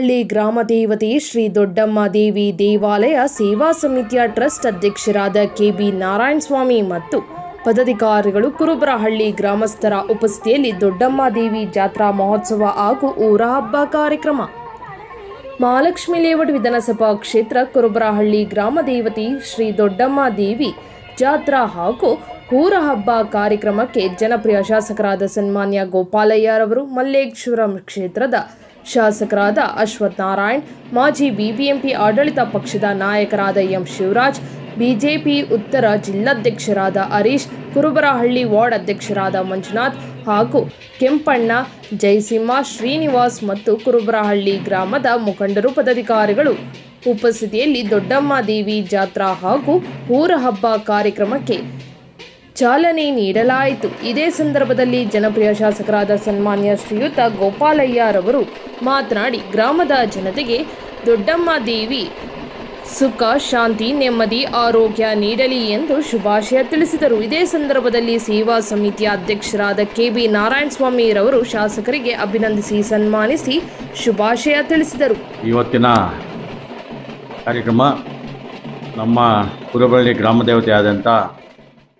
ಕುರುಬರಹಳ್ಳಿ ಗ್ರಾಮ ದೇವತೆ ಶ್ರೀ ದೊಡ್ಡಮ್ಮ ದೇವಿ ದೇವಾಲಯ ಸೇವಾ ಸಮಿತಿಯ ಟ್ರಸ್ಟ್ ಅಧ್ಯಕ್ಷರಾದ ಕೆಬಿ ನಾರಾಯಣ ಸ್ವಾಮಿ ಮತ್ತು ಪದಾಧಿಕಾರಿಗಳು ಕುರುಬರಹಳ್ಳಿ ಗ್ರಾಮಸ್ಥರ ಉಪಸ್ಥಿತಿಯಲ್ಲಿ ದೊಡ್ಡಮ್ಮ ದೇವಿ ಜಾತ್ರಾ ಮಹೋತ್ಸವ ಹಾಗೂ ಊರ ಹಬ್ಬ ಕಾರ್ಯಕ್ರಮ. ಮಹಾಲಕ್ಷ್ಮಿ ಲೇಔಟ್ ವಿಧಾನಸಭಾ ಕ್ಷೇತ್ರ ಕುರುಬರಹಳ್ಳಿ ಗ್ರಾಮ ದೇವತೆ ಶ್ರೀ ದೊಡ್ಡಮ್ಮ ದೇವಿ ಜಾತ್ರಾ ಹಾಗೂ ಊರ ಹಬ್ಬ ಕಾರ್ಯಕ್ರಮಕ್ಕೆ ಜನಪ್ರಿಯ ಶಾಸಕರಾದ ಸನ್ಮಾನ್ಯ ಗೋಪಾಲಯ್ಯರವರು ಮಲ್ಲೇಶ್ವರಂ ಕ್ಷೇತ್ರದ ಶಾಸಕರಾದ ಅಶ್ವಥ್ ನಾರಾಯಣ್, ಮಾಜಿ ಬಿಬಿಎಂಪಿ ಆಡಳಿತ ಪಕ್ಷದ ನಾಯಕರಾದ ಎಂ ಶಿವರಾಜ್, ಬಿಜೆಪಿ ಉತ್ತರ ಜಿಲ್ಲಾಧ್ಯಕ್ಷರಾದ ಹರೀಶ್, ಕುರುಬರಹಳ್ಳಿ ವಾರ್ಡ್ ಅಧ್ಯಕ್ಷರಾದ ಮಂಜುನಾಥ್ ಹಾಗೂ ಕೆಂಪಣ್ಣ ಜಯಸಿಂಹ ಶ್ರೀನಿವಾಸ್ ಮತ್ತು ಕುರುಬರಹಳ್ಳಿ ಗ್ರಾಮದ ಮುಖಂಡರು ಪದಾಧಿಕಾರಿಗಳು. ಉಪಸ್ಥಿತಿಯಲ್ಲಿ ದೊಡ್ಡಮ್ಮ ದೇವಿ ಜಾತ್ರಾ ಹಾಗೂ ಊರ ಹಬ್ಬ ಕಾರ್ಯಕ್ರಮಕ್ಕೆ ಚಾಲನೆ ನೀಡಲಾಯಿತು. ಇದೇ ಸಂದರ್ಭದಲ್ಲಿ ಜನಪ್ರಿಯ ಶಾಸಕರಾದ ಸನ್ಮಾನ್ಯ ಶ್ರೀಯುತ ಗೋಪಾಲಯ್ಯರವರು ಮಾತನಾಡಿ, ಗ್ರಾಮದ ಜನತೆಗೆ ದೊಡ್ಡಮ್ಮ ದೇವಿ ಸುಖ, ಶಾಂತಿ, ನೆಮ್ಮದಿ, ಆರೋಗ್ಯ ನೀಡಲಿ ಎಂದು ಶುಭಾಶಯ ತಿಳಿಸಿದರು. ಇದೇ ಸಂದರ್ಭದಲ್ಲಿ ಸೇವಾ ಸಮಿತಿಯ ಅಧ್ಯಕ್ಷರಾದ ಕೆ ಬಿ ನಾರಾಯಣಸ್ವಾಮಿರವರು ಶಾಸಕರಿಗೆ ಅಭಿನಂದಿಸಿ, ಸನ್ಮಾನಿಸಿ ಶುಭಾಶಯ ತಿಳಿಸಿದರು. ಇವತ್ತಿನ ಕಾರ್ಯಕ್ರಮ ನಮ್ಮ ಕುರುಬಳ್ಳಿ ಗ್ರಾಮ ದೇವತೆ ಆದಂಥ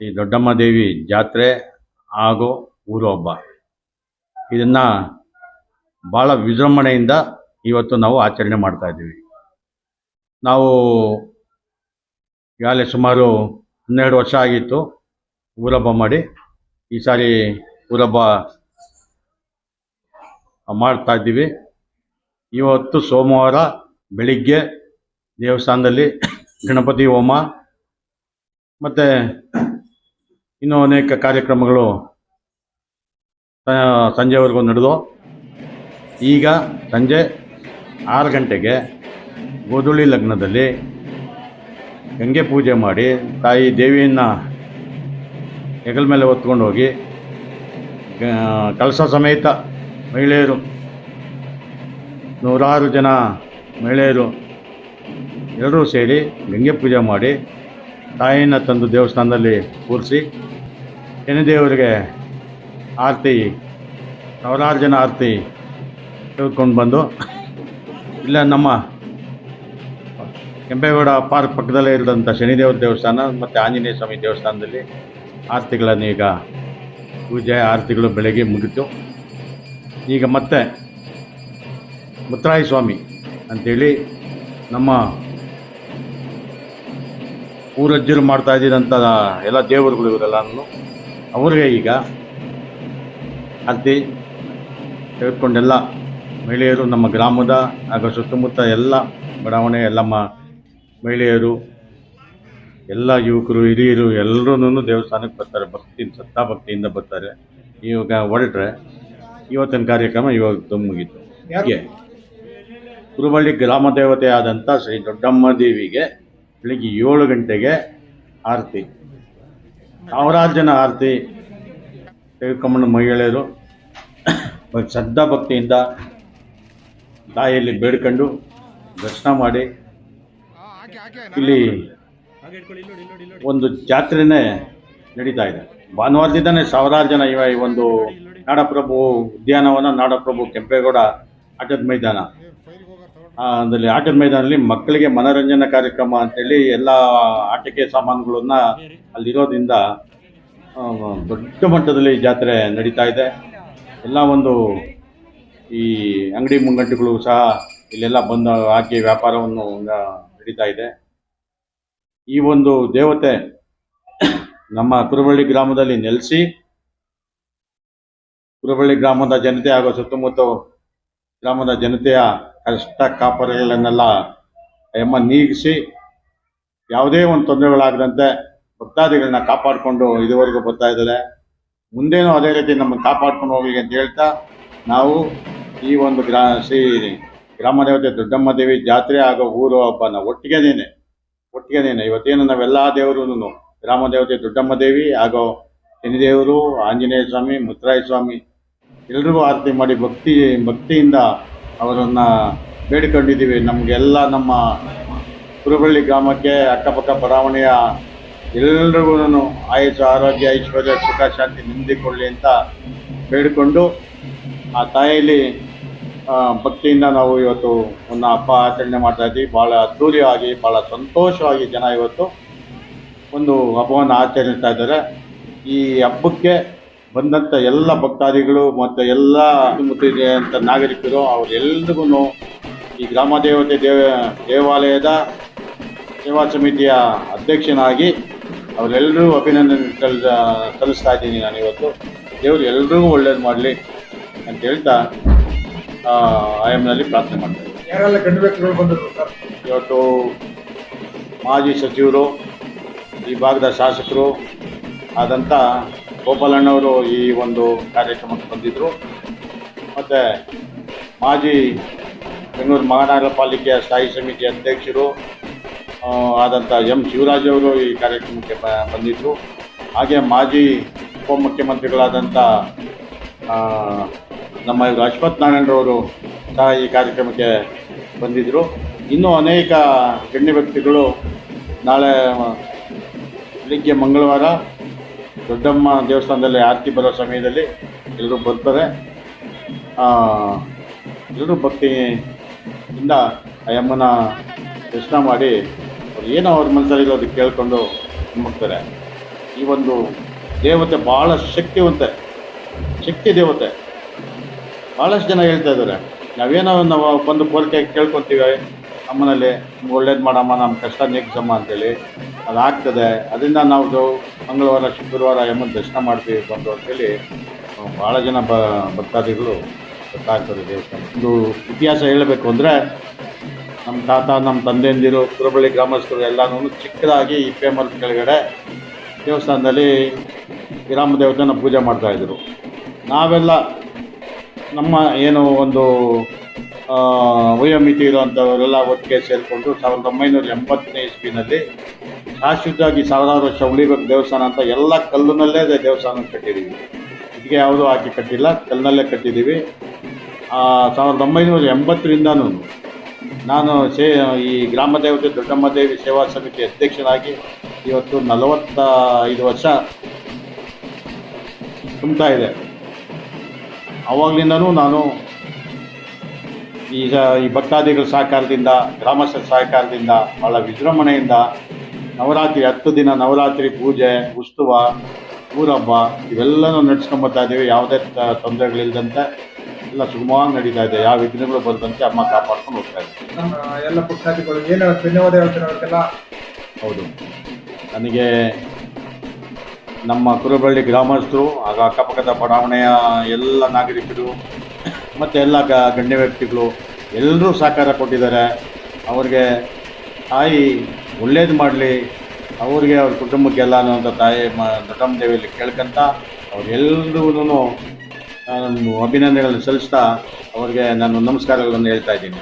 ಈ ದೊಡ್ಡಮ್ಮ ದೇವಿ ಜಾತ್ರೆ ಹಾಗೂ ಊರು ಹಬ್ಬ. ಇದನ್ನು ಭಾಳ ವಿಜೃಂಭಣೆಯಿಂದ ಇವತ್ತು ನಾವು ಆಚರಣೆ ಮಾಡ್ತಾ ಇದ್ದೀವಿ. ನಾವು ಈಗಾಗಲೇ ಸುಮಾರು ಹನ್ನೆರಡು ವರ್ಷ ಆಗಿತ್ತು ಊರಬ್ಬ ಮಾಡಿ. ಈ ಸಾರಿ ಊರಬ್ಬ ಮಾಡ್ತಾ ಇದ್ದೀವಿ. ಇವತ್ತು ಸೋಮವಾರ ಬೆಳಿಗ್ಗೆ ದೇವಸ್ಥಾನದಲ್ಲಿ ಗಣಪತಿ ಹೋಮ ಮತ್ತು ಇನ್ನೂ ಅನೇಕ ಕಾರ್ಯಕ್ರಮಗಳು ಸಂಜೆವರೆಗೂ ನಡೆದು, ಈಗ ಸಂಜೆ ಆರು ಗಂಟೆಗೆ ಗೋಧುಳಿ ಲಗ್ನದಲ್ಲಿ ಗಂಗೆ ಪೂಜೆ ಮಾಡಿ ತಾಯಿ ದೇವಿಯನ್ನು ಹೆಗಲ ಮೇಲೆ ಹೊತ್ಕೊಂಡು ಹೋಗಿ ಕಳಸ ಸಮೇತ ಮಹಿಳೆಯರು, ನೂರಾರು ಜನ ಮಹಿಳೆಯರು ಎಲ್ಲರೂ ಸೇರಿ ಗಂಗೆ ಪೂಜೆ ಮಾಡಿ ತಾಯಿಯನ್ನು ತಂದು ದೇವಸ್ಥಾನದಲ್ಲಿ ಕೂರಿಸಿ ಶನಿದೇವರಿಗೆ ಆರತಿ ಸಾವಿರಾರು ಆರತಿ ತೆಗೆದುಕೊಂಡು ಬಂದು, ಇಲ್ಲ ನಮ್ಮ ಕೆಂಪೇಗೌಡ ಪಾರ್ಕ್ ಪಕ್ಕದಲ್ಲೇ ಇರೋದಂಥ ಶನಿದೇವರ ದೇವಸ್ಥಾನ ಮತ್ತು ಆಂಜನೇಯ ಸ್ವಾಮಿ ದೇವಸ್ಥಾನದಲ್ಲಿ ಆರತಿಗಳನ್ನು ಈಗ ಪೂಜೆ, ಆರತಿಗಳು ಬೆಳಗ್ಗೆ ಮುಗಿತು. ಈಗ ಮತ್ತೆ ಮುತ್ತರಾಯ ಸ್ವಾಮಿ ಅಂಥೇಳಿ ನಮ್ಮ ಊರಜ್ಜರು ಮಾಡ್ತಾ ಇದ್ದಿದ್ದಂಥ ಎಲ್ಲ ದೇವರುಗಳು ಇವರೆಲ್ಲನೂ ಅವ್ರಿಗೆ ಈಗ ಆರತಿ ತೆಗೆದುಕೊಂಡೆಲ್ಲ ಮಹಿಳೆಯರು ನಮ್ಮ ಗ್ರಾಮದ ಹಾಗೂ ಸುತ್ತಮುತ್ತ ಎಲ್ಲ ಬಡಾವಣೆ ಎಲ್ಲ ಮ ಮಹಿಳೆಯರು ಎಲ್ಲ ಯುವಕರು ಹಿರಿಯರು ಎಲ್ಲರೂ ದೇವಸ್ಥಾನಕ್ಕೆ ಬರ್ತಾರೆ. ಭಕ್ತಿ ಭಕ್ತಿಯಿಂದ ಬರ್ತಾರೆ. ಇವಾಗ ಹೊರಟ್ರೆ ಇವತ್ತಿನ ಕಾರ್ಯಕ್ರಮ ಇವಾಗ ಮುಗೀತು. ಹೀಗೆ ಕುರುಬಳ್ಳಿ ಗ್ರಾಮ ದೇವತೆ ಆದಂಥ ಶ್ರೀ ದೊಡ್ಡಮ್ಮ ದೇವಿಗೆ ಬೆಳಿಗ್ಗೆ ಏಳು ಗಂಟೆಗೆ ಆರತಿ. ಸಾವಿರಾರು ಆರತಿ ತೆಗೆದುಕೊಂಡು ಮಹಿಳೆಯರು ಶ್ರದ್ಧಾ ಭಕ್ತಿಯಿಂದ ತಾಯಿಯಲ್ಲಿ ಬೇಡ್ಕೊಂಡು ದರ್ಶನ ಮಾಡಿ. ಇಲ್ಲಿ ಒಂದು ಜಾತ್ರೆನೇ ನಡೀತಾ ಇದೆ. ಭಾನುವಾರದಿಂದನೇ ಸಾವಿರಾರು ಜನ ಇವ ಈ ಒಂದು ನಾಡಪ್ರಭು ಉದ್ಯಾನವನ ನಾಡಪ್ರಭು ಕೆಂಪೇಗೌಡ ಆಟದ ಮೈದಾನ. ಅದರಲ್ಲಿ ಆಟದ ಮೈದಾನದಲ್ಲಿ ಮಕ್ಕಳಿಗೆ ಮನೋರಂಜನಾ ಕಾರ್ಯಕ್ರಮ ಅಂತೇಳಿ ಎಲ್ಲ ಆಟಿಕೆ ಸಾಮಾನುಗಳನ್ನ ಅಲ್ಲಿರೋದ್ರಿಂದ ದೊಡ್ಡ ಮಟ್ಟದಲ್ಲಿ ಜಾತ್ರೆ ನಡೀತಾ ಇದೆ. ಎಲ್ಲ ಒಂದು ಈ ಅಂಗಡಿ ಮುಂಗಟ್ಟುಗಳು ಸಹ ಇಲ್ಲೆಲ್ಲ ಬಂದು ಹಾಕಿ ವ್ಯಾಪಾರವನ್ನು ನಡೀತಾ ಇದೆ. ಈ ಒಂದು ದೇವತೆ ನಮ್ಮ ಕುರುಬಳ್ಳಿ ಗ್ರಾಮದಲ್ಲಿ ನೆಲೆಸಿ, ಕುರುಬಳ್ಳಿ ಗ್ರಾಮದ ಜನತೆ ಹಾಗೂ ಸುತ್ತಮುತ್ತ ಗ್ರಾಮದ ಜನತೆಯ ಕಷ್ಟ ಕಾಪರಗಳನ್ನೆಲ್ಲ ಎಮ್ಮ ನೀಗಿಸಿ ಯಾವುದೇ ಒಂದು ತೊಂದರೆಗಳಾಗದಂತೆ ಭಕ್ತಾದಿಗಳನ್ನ ಕಾಪಾಡಿಕೊಂಡು ಇದುವರೆಗೂ ಬರ್ತಾ ಇದ್ದಾರೆ. ಮುಂದೇನೂ ಅದೇ ರೀತಿ ನಮ್ಮನ್ನು ಕಾಪಾಡ್ಕೊಂಡು ಹೋಗ್ಲಿ ಅಂತ ಹೇಳ್ತಾ ನಾವು ಈ ಒಂದು ಗ್ರಾ, ಶ್ರೀ ಗ್ರಾಮ ದೇವತೆ ದೊಡ್ಡಮ್ಮ ದೇವಿ ಜಾತ್ರೆ ಹಾಗೂ ಊರು ಹಬ್ಬನ ಒಟ್ಟಿಗೆನೇನೆ ಒಟ್ಟಿಗೆನೇನೆ ಇವತ್ತೇನು ನಾವೆಲ್ಲ ದೇವರೂ ಗ್ರಾಮ ದೇವತೆ ದೊಡ್ಡಮ್ಮ ದೇವಿ ಹಾಗೂ ಶನಿದೇವರು, ಆಂಜನೇಯ ಸ್ವಾಮಿ ಮುತ್ತರಾಯ ಸ್ವಾಮಿ ಎಲ್ರಿಗೂ ಆರತಿ ಮಾಡಿ ಭಕ್ತಿ, ಭಕ್ತಿಯಿಂದ ಅವರನ್ನು ಬೇಡಿಕೊಂಡಿದ್ದೀವಿ. ನಮಗೆಲ್ಲ ನಮ್ಮ ಕುರುಬಳ್ಳಿ ಗ್ರಾಮಕ್ಕೆ ಅಕ್ಕಪಕ್ಕ ಬಡಾವಣೆಯ ಎಲ್ಲರಿಗೂ ಆಯುಷ ಆರೋಗ್ಯ, ಐಶ್ವರ್ಯ, ಸುಖ, ಶಾಂತಿ ನೆಮ್ಮದಿ ಅಂತ ಬೇಡಿಕೊಂಡು ಆ ತಾಯಿಯಲ್ಲಿ ಭಕ್ತಿಯಿಂದ ನಾವು ಇವತ್ತು ಒಂದು ಹಬ್ಬ ಆಚರಣೆ ಮಾಡ್ತಾ ಇದ್ದೀವಿ. ಭಾಳ ಅದ್ಧೂರಿಯಾಗಿ ಭಾಳ ಸಂತೋಷವಾಗಿ ಜನ ಇವತ್ತು ಒಂದು ಹಬ್ಬವನ್ನು ಆಚರಿಸ್ತಾ ಇದ್ದಾರೆ. ಈ ಹಬ್ಬಕ್ಕೆ ಬಂದಂಥ ಎಲ್ಲ ಭಕ್ತಾದಿಗಳು ಮತ್ತು ಎಲ್ಲ ಅಂತ ನಾಗರಿಕರು ಅವರೆಲ್ರಿಗೂ ಈ ಗ್ರಾಮ ದೇವತೆ ದೇವ ದೇವಾಲಯದ ಸೇವಾ ಸಮಿತಿಯ ಅಧ್ಯಕ್ಷನಾಗಿ ಅವರೆಲ್ಲರೂ ಅಭಿನಂದನೆ ಸಲ್ ಸಲ್ಲಿಸ್ತಾ ಇದ್ದೀನಿ ನಾನು ಇವತ್ತು. ದೇವರು ಎಲ್ರಿಗೂ ಒಳ್ಳೇದು ಮಾಡಲಿ ಅಂತ ಹೇಳ್ತಾ ಆಯಮ್ನಲ್ಲಿ ಪ್ರಾರ್ಥನೆ ಮಾಡ್ತೀನಿ ಇದ್ದೀನಿ. ಇವತ್ತು ಮಾಜಿ ಸಚಿವರು ಈ ಭಾಗದ ಶಾಸಕರು ಆದಂಥ ಗೋಪಾಲಣ್ಣವರು ಈ ಒಂದು ಕಾರ್ಯಕ್ರಮಕ್ಕೆ ಬಂದಿದ್ದರು ಮತ್ತು ಮಾಜಿ ಬೆಂಗಳೂರು ಮಹಾನಗರ ಪಾಲಿಕೆಯ ಸ್ಥಾಯಿ ಸಮಿತಿ ಅಧ್ಯಕ್ಷರು ಆದಂಥ ಎಂ ಶಿವರಾಜ್ ಅವರು ಈ ಕಾರ್ಯಕ್ರಮಕ್ಕೆ ಬಂದಿದ್ದರು ಹಾಗೆ ಮಾಜಿ ಉಪಮುಖ್ಯಮಂತ್ರಿಗಳಾದಂಥ ನಮ್ಮ ಅಶ್ವಥ್ ನಾರಾಯಣರವರು ಸಹ ಈ ಕಾರ್ಯಕ್ರಮಕ್ಕೆ ಬಂದಿದ್ದರು ಇನ್ನೂ ಅನೇಕ ಗಣ್ಯ ವ್ಯಕ್ತಿಗಳು ನಾಳೆ ಬೆಳಿಗ್ಗೆ ಮಂಗಳವಾರ ದೊಡ್ಡಮ್ಮ ದೇವಸ್ಥಾನದಲ್ಲಿ ಆರತಿ ಬರೋ ಸಮಯದಲ್ಲಿ ಎಲ್ಲರೂ ಬರ್ತಾರೆ. ಎಲ್ಲರೂ ಭಕ್ತಿಯಿಂದ ಆ ಅಮ್ಮನ ದರ್ಶನ ಮಾಡಿ ಅವ್ರು ಏನೋ ಅವ್ರ ಮನಸ್ಸಲ್ಲಿ ಅದಕ್ಕೆ ಕೇಳಿಕೊಂಡು ಮುಗ್ತಾರೆ ಈ ಒಂದು ದೇವತೆ ಭಾಳ ಶಕ್ತಿವಂತೆ, ಶಕ್ತಿ ದೇವತೆ. ಭಾಳಷ್ಟು ಜನ ಹೇಳ್ತಾ ಇದ್ದಾರೆ. ನಾವೇನೋ ನಾವು ಬಂದು ಕೋರಿಕೆ ಕೇಳ್ಕೊತೀವಿ, ಅಮ್ಮನಲ್ಲಿ ಒಳ್ಳೇದು ಮಾಡಮ್ಮ ನಮ್ಮ ಕಷ್ಟ, ನೀಗ್ಸಮ್ಮ ಅಂತೇಳಿ. ಅದಾಗ್ತದೆ. ಅದರಿಂದ ನಾವು ಮಂಗಳವಾರ, ಶುಕ್ರವಾರ ಅಮ್ಮನ ದರ್ಶನ ಮಾಡ್ತೀವಿ, ಬಂದು ಅಂತೇಳಿ ಭಾಳ ಜನ ಬ, ಭಕ್ತಾದಿಗಳು ಗೊತ್ತಾಗ್ತದೆ ದೇವಸ್ಥಾನ ಒಂದು ಇತಿಹಾಸ ಹೇಳಬೇಕು ಅಂದರೆ ನಮ್ಮ ತಾತ ನಮ್ಮ ತಂದೆಯಂದಿರು, ಕುರಬಳ್ಳಿ ಗ್ರಾಮಸ್ಥರು ಎಲ್ಲನೂ ಚಿಕ್ಕದಾಗಿ ಇಪ್ಪೆ ಮರದ ಕೆಳಗಡೆ ದೇವಸ್ಥಾನದಲ್ಲಿ ವಿರಾಮ ದೇವತೆನ ಪೂಜೆ ಮಾಡ್ತಾಯಿದ್ರು ನಾವೆಲ್ಲ ನಮ್ಮ ಏನು ಒಂದು ವಯೋಮಿತಿ ಇರುವಂಥವರೆಲ್ಲ ಒಟ್ಟಿಗೆ ಸೇರಿಕೊಂಡು ಸಾವಿರದ ಒಂಬೈನೂರ ಎಂಬತ್ತನೇ ಇಸ್ವಿನಲ್ಲಿ ಶಾಶ್ವತವಾಗಿ ಸಾವಿರಾರು ವರ್ಷ ಉಳಿಬೇಕು ದೇವಸ್ಥಾನ ಅಂತ ಎಲ್ಲ ಕಲ್ಲಿನಲ್ಲೇ ದೇವಸ್ಥಾನ ಕಟ್ಟಿದ್ದೀವಿ. ಇದಕ್ಕೆ ಯಾವುದೂ ಹಾಕಿ ಕಟ್ಟಿಲ್ಲ, ಕಲ್ಲಿನಲ್ಲೇ ಕಟ್ಟಿದ್ದೀವಿ. ಸಾವಿರದ ಒಂಬೈನೂರ ಎಂಬತ್ತರಿಂದನೂ ನಾನು ಸೇ, ಈ ಗ್ರಾಮ ದೇವತೆ, ದೊಡ್ಡಮ್ಮ ದೇವಿ ಸೇವಾ ಸಮಿತಿ ಅಧ್ಯಕ್ಷನಾಗಿ ಇವತ್ತು ನಲವತ್ತ ಐದು ವರ್ಷ ತುಂಬ್ತಾ ಇದೆ. ಆವಾಗಲಿಂದನೂ ನಾನು ಈಗ ಈ ಭಕ್ತಾದಿಗಳ ಸಹಕಾರದಿಂದ, ಗ್ರಾಮಸ್ಥರ ಸಹಕಾರದಿಂದ ಭಾಳ ವಿಜೃಂಭಣೆಯಿಂದ ನವರಾತ್ರಿ ಹತ್ತು ದಿನ ನವರಾತ್ರಿ ಪೂಜೆ ಉತ್ಸವ ಊರಬ್ಬ ಇವೆಲ್ಲನೂ ನಡ್ಸ್ಕೊಂಬರ್ತಾ ಇದ್ದೀವಿ. ಯಾವುದೇ ತೊಂದರೆಗಳಿಲ್ಲದಂತೆ ಎಲ್ಲ ಸುಗಮವಾಗಿ ನಡೀತಾ ಇದೆ. ಯಾವ ವಿಘ್ನಗಳು ಬರದಂತೆ ಅಮ್ಮ ಕಾಪಾಡ್ಕೊಂಡು ಹೋಗ್ತಾ ಇದ್ದೀವಿ ನಮ್ಮ ಎಲ್ಲ ಪುಟ್ಟಾದಿಗಳು ಏನು ಧನ್ಯವಾದ ಹೇಳ್ತಾರೆ ಅವ್ರಿಗೆಲ್ಲ? ಹೌದು. ನನಗೆ ನಮ್ಮ ಕುರುಬಳ್ಳಿ ಗ್ರಾಮಸ್ಥರು ಹಾಗೂ ಅಕ್ಕಪಕ್ಕದ ಬಡಾವಣೆಯ ಎಲ್ಲ ನಾಗರಿಕರು ಮತ್ತು ಎಲ್ಲ ಗ ಗಣ್ಯ ವ್ಯಕ್ತಿಗಳು ಎಲ್ಲರೂ ಸಹಕಾರ ಕೊಟ್ಟಿದ್ದಾರೆ. ಅವ್ರಿಗೆ ತಾಯಿ ಒಳ್ಳೇದು ಮಾಡಲಿ, ಅವ್ರಿಗೆ ಅವ್ರ ಕುಟುಂಬಕ್ಕೆಲ್ಲ ಅಂತ ತಾಯಿ ಮ ದೊಡ್ಡಮ್ಮ ದೇವಿಯಲ್ಲಿ ಕೇಳ್ಕೊಂತ ನಾನು ಅಭಿನಂದನೆಗಳನ್ನು ಸಲ್ಲಿಸ್ತಾ ಅವ್ರಿಗೆ ನಾನು ನಮಸ್ಕಾರಗಳನ್ನು ಹೇಳ್ತಾ ಇದ್ದೀನಿ.